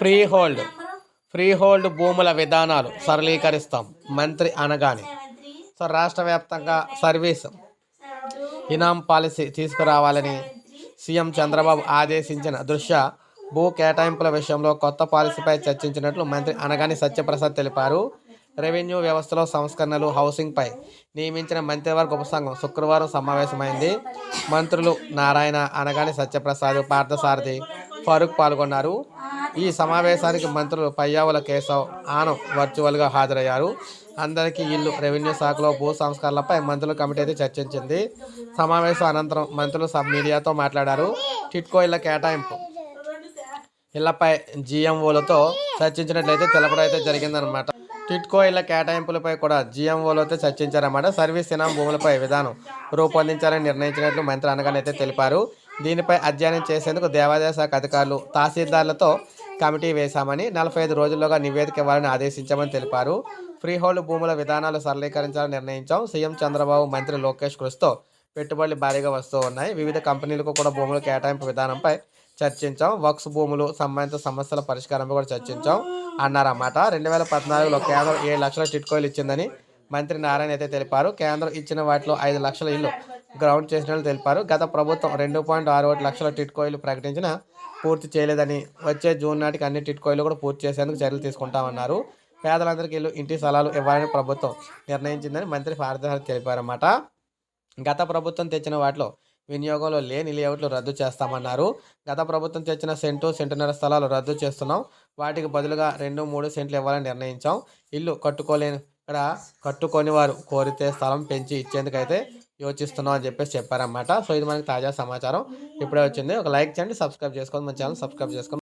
Free hold free hold భూముల విధానాలు సరళీకరిస్తాం. మంత్రి అనగానే. సో రాష్ట్ర వ్యాప్తంగా సర్వీస్ ఇనాం పాలసీ తీసుకురావాలని సీఎం చంద్రబాబు ఆదేశించిన దృశ్య భూ కేటాయింపుల విషయంలో కొత్త పాలసీపై చర్చించినట్లు మంత్రి అనగాని సత్యప్రసాద్ తెలిపారు. రెవెన్యూ వ్యవస్థలో సంస్కరణలు హౌసింగ్పై నియమించిన మంత్రివర్గ ఉపసంఘం శుక్రవారం సమావేశమైంది. మంత్రులు నారాయణ అనగాని సత్యప్రసాద్ పార్థసారథి ఫరూక్ పాల్గొన్నారు. ఈ సమావేశానికి మంత్రులు పయ్యావుల కేశవ్ ఆనం వర్చువల్గా హాజరయ్యారు. అందరికీ ఇల్లు రెవెన్యూ శాఖలో భూ సంస్కరణలపై మంత్రుల కమిటీ అయితే చర్చించింది. సమావేశం అనంతరం మంత్రులు సబ్ మీడియాతో మాట్లాడారు. టిట్కో ఇళ్ళ కేటాయింపు. ఇళ్ళపై జిఎంఓలతో చర్చించినట్లయితే తెలపడం అయితే జరిగిందనమాట టిట్కో ఇళ్ళ కేటాయింపులపై కూడా జిఎంఓలతో చర్చించారన్నమాట. సర్వీస్ ఇనాం భూములపై విధానం రూపొందించాలని నిర్ణయించినట్లు మంత్రి అనగానైతే తెలిపారు. దీనిపై అధ్యయనం చేసేందుకు దేవాదాయ శాఖ అధికారులు తహసీల్దార్లతో కమిటీ వేశామని నలభై ఐదు రోజుల్లోగా నివేదిక ఇవ్వాలని ఆదేశించామని తెలిపారు. ఫ్రీ హోల్డ్ భూముల విధానాలు సరళీకరించాలని నిర్ణయించాం. సీఎం చంద్రబాబు మంత్రి లోకేష్ కృషితో పెట్టుబడులు భారీగా వస్తూ ఉన్నాయి. వివిధ కంపెనీలకు కూడా భూముల కేటాయింపు విధానంపై చర్చించాం. వక్స్ భూములు సంబంధిత సమస్యల పరిష్కారంపై కూడా చర్చించాం అన్నారన్నమాట. రెండు వేల పద్నాలుగులో కేంద్రం ఏడు లక్షల చిట్కోయిలు ఇచ్చిందని మంత్రి నారాయణ అయితే తెలిపారు. కేంద్రం ఇచ్చిన వాటిలో ఐదు లక్షల ఇల్లు గ్రౌండ్ చేసినట్లు తెలిపారు. గత ప్రభుత్వం రెండు పాయింట్ ఆరు ఒకటి లక్షల టిట్కోయిలు ప్రకటించిన పూర్తి చేయలేదని వచ్చే జూన్ నాటికి అన్ని టిట్కోయిలు కూడా పూర్తి చేసేందుకు చర్యలు తీసుకుంటామన్నారు. పేదలందరికీ ఇల్లు ఇంటి స్థలాలు ఇవ్వాలని ప్రభుత్వం నిర్ణయించిందని మంత్రి పార్థసారథి తెలిపారన్నమాట. గత ప్రభుత్వం తెచ్చిన వాటిలో వినియోగంలో లేని లేఅవుట్లు రద్దు చేస్తామన్నారు. గత ప్రభుత్వం తెచ్చిన సెంటు సెంటున్నర స్థలాలు రద్దు చేస్తున్నాం. వాటికి బదులుగా రెండు మూడు సెంట్లు ఇవ్వాలని నిర్ణయించాం. ఇల్లు కట్టుకోలేని ఇక్కడ కట్టుకొని వారు కోరితే స్థలం పెంచి ఇచ్చేందుకైతే యోచిస్తున్నాం అని చెప్పేసి చెప్పారన్నమాట. సో ఇది మనకి తాజా సమాచారం. ఇప్పుడే వచ్చింది. ఒక లైక్ చేయండి సబ్స్క్రైబ్ చేసుకోండి. మన ఛానల్ సబ్స్క్రైబ్ చేసుకోండి.